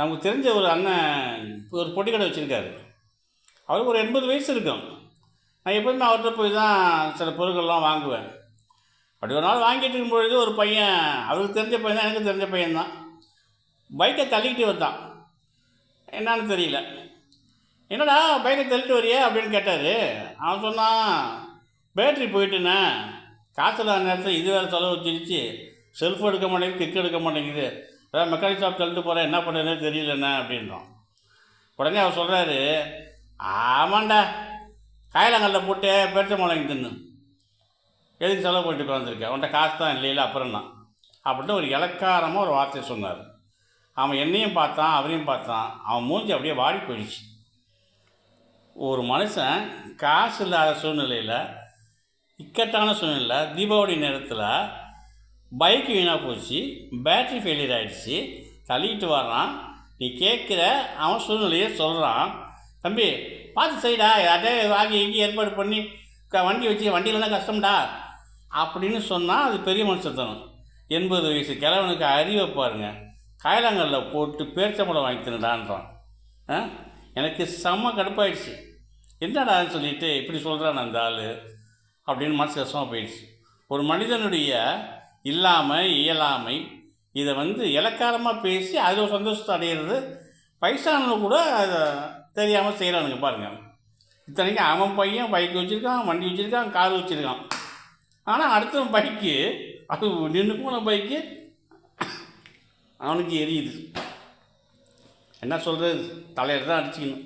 நமக்கு தெரிஞ்ச ஒரு அண்ணன் ஒரு பொட்டி கடை வச்சுருக்காரு. அவருக்கு ஒரு எண்பது வயசு இருக்கும். நான் எப்போதுமே அவர்கிட்ட போய் தான் சில பொருட்கள்லாம் வாங்குவேன். அப்படி ஒரு நாள் வாங்கிட்டு இருக்கும்பொழுது ஒரு பையன் அவருக்கு தெரிஞ்ச பையன் தான் எனக்கு தெரிஞ்ச பையன் தான். பைக்கை தள்ளிக்கிட்டு வந்தான். என்னன்னு தெரியல. என்னடா பைக்கை தள்ளிட்டு வரியே அப்படின்னு கேட்டார். அவன் சொன்னான் பேட்ரி போயிட்டுண்ணே காசு நேரத்தில் இது வேறு செலவு வச்சிருச்சு. செல்ஃப் எடுக்க மாட்டேங்குது கிக் எடுக்க மாட்டேங்குது. அதான் மெக்கானிக் ஷாப் தள்ளிட்டு போகிறேன் என்ன பண்ணுறதுனே தெரியலண்ணா அப்படின்றான் உடனே அவர் சொல்கிறாரு ஆமாண்டா காயலங்கல்ல போட்டு பெருத்த மிளகு தின்னு. எதுக்கு செலவு பண்ணிட்டு உட்காந்துருக்கேன் உன்ட்ட காசு தான் இல்லையில அப்புறம் தான் அப்படின்னு ஒரு இலக்காரமாக ஒரு வார்த்தையை சொன்னார். அவன் என்னையும் பார்த்தான் அவரையும் பார்த்தான். அவன் மூஞ்சி அப்படியே வாடி போயிடுச்சு. ஒரு மனுஷன் காசு இல்லாத சூழ்நிலையில் இக்கட்டான சூழ்நிலை தீபாவளி நேரத்தில் பைக் வீணாக போச்சு பேட்ரி ஃபெயிலியர் ஆகிடுச்சு தள்ளிக்கிட்டு வர்றான். நீ கேட்குற அவன் சூழ்நிலையை சொல்கிறான் தம்பி பார்த்து செய்டா யார்ட்டே வாங்கி எங்கேயும் ஏற்பாடு பண்ணி க- வண்டி வச்சு வண்டியிலலாம் கஷ்டம்டா. அப்படின்னு சொன்னால் அது பெரிய மனுஷத்தனம். எண்பது வயசு கிழவனுக்கு அறிவை பாருங்க. காயலாங்கல்ல போட்டு பேர்ச்சம்பளம் வாங்கி தின்னுடான்றான். ஆ? எனக்கு செம்ம கடுப்பாயிடுச்சு. என்னடான்னு சொல்லிட்டு இப்படி சொல்கிறான் அந்த ஆள். அப்படின்னு மனசு கஷ்டமாக போயிடுச்சு. ஒரு மனிதனுடைய இல்லாமல் இயலாமை இதை வந்து இலக்காரமாக பேசி அது ஒரு சந்தோஷத்தை அடையிறது. வயசானவங்க கூட அதை தெரியாமல் செய்கிறானுங்க பாருங்கள் இத்தனைக்கும் அவன் பையன் பைக் வச்சுருக்கான் வண்டி வச்சுருக்கான் கார் வச்சுருக்கான். ஆனால் அடுத்தவன் பைக்கு அது நின்று போன பைக்கு அவனுக்கு எரியுது. என்ன சொல்கிறது தலையில் தான் அடிச்சுக்கணும்.